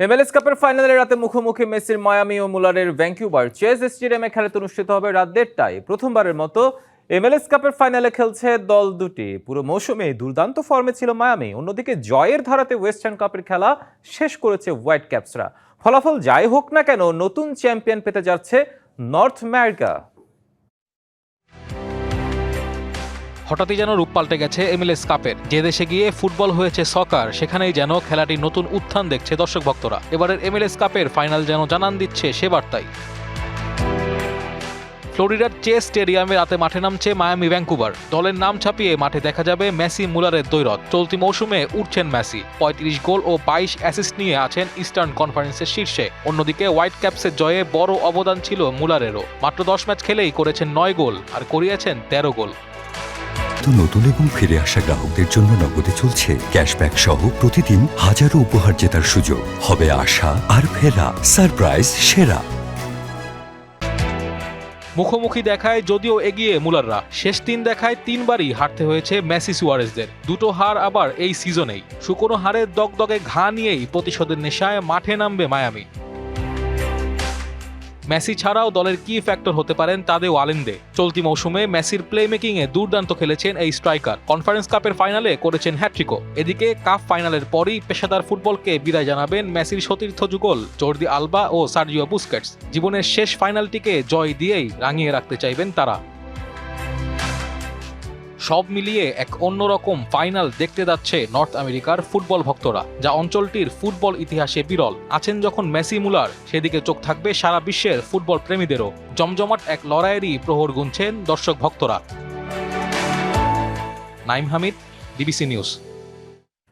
MLS কাপের ফাইনালের রাতে মুখোমুখি মেসির মায়ামি ও মুলারের ভ্যাঙ্কুভার চেস স্টেডিয়ামে খেলাতে অনুষ্ঠিত হবে রাত দেড়টায়। প্রথমবারের মতো এমএলএস কাপের ফাইনালে খেলছে দল দুটি। পুরো মৌসুমে দুর্দান্ত ফর্মে ছিল মায়ামি। অন্যদিকে জয়ের ধারাতে ওয়েস্টার্ন কাপের খেলা শেষ করেছে হোয়াইট ক্যাপসরা। ফলাফল যাই হোক না কেন, নতুন চ্যাম্পিয়ন পেতে যাচ্ছে নর্থ আমেরিকা। হঠাৎই যেন রূপ পাল্টে গেছে এমএলএস কাপের। যে দেশে গিয়ে ফুটবল হয়েছে সকার, সেখানেই যেন খেলাটি নতুন উত্থান দেখছে দর্শক ভক্তরা। এবারের এমএলএস কাপের ফাইনাল যেন জানান দিচ্ছে সে বার্তাই। ফ্লোরিডার চেস স্টেডিয়ামে রাতে মাঠে নামছে মায়ামি ভ্যাঙ্কুভার দলের নাম ছাপিয়ে মাঠে দেখা যাবে মেসি মুলারের দৈরত। চলতি মৌসুমে উঠছেন মেসি। পঁয়ত্রিশ গোল ও বাইশ অ্যাসিস্ট নিয়ে আছেন ইস্টার্ন কনফারেন্সের শীর্ষে। অন্যদিকে হোয়াইট ক্যাপসের জয়ে বড় অবদান ছিল মুলারেরও। মাত্র দশ ম্যাচ খেলেই করেছেন নয় গোল আর করিয়েছেন তেরো গোল। তো নতুন এবং ফিরে আসা গ্রাহকদের জন্য নগদে চলছে ক্যাশব্যাক সহ প্রতিদিন হাজারো উপহার জেতার সুযোগ। হবে আশা আর ফেরা। সারপ্রাইজ, সেরা। মুখোমুখি দেখায় যদিও এগিয়ে মুলাররা। শেষ তিন দেখায় তিনবারই হারতে হয়েছে মেসি সুয়ারেজদের। দুটো হার আবার এই সিজনেই। শুকনো হারের দগদগে ঘা নিয়েই প্রতিশোধের নেশায় মাঠে নামবে মায়ামি। মেসি ছাড়াও দলের কি ফ্যাক্টর হতে পারেন তাদের ওয়ালেন্দে চলতি মৌসুমে মেসির প্লে মেকিংয়ে দুর্দান্ত খেলেছেন এই স্ট্রাইকার কনফারেন্স কাপের ফাইনালে করেছেন হ্যাট্রিকো এদিকে কাপ ফাইনালের পরই পেশাদার ফুটবলকে বিদায় জানাবেন মেসির সতীর্থ যুগল জর্দি আলবা ও সার্জিও বুস্কেটস। জীবনের শেষ ফাইনালটিকে জয় দিয়েই রাঙিয়ে রাখতে চাইবেন তারা। সব মিলিয়ে এক অন্যরকম ফাইনাল দেখতে যাচ্ছে নর্থ আমেরিকার ফুটবল ভক্তরা, যা অঞ্চলটির ফুটবল ইতিহাসে বিরল। আছেন যখন মেসি মুলার, সেদিকে চোখ থাকবে সারা বিশ্বের ফুটবল প্রেমীদেরও। জমজমাট এক লড়াইয়েরই প্রহর গুনছেন দর্শক ভক্তরা। Naim Hamid DBC news.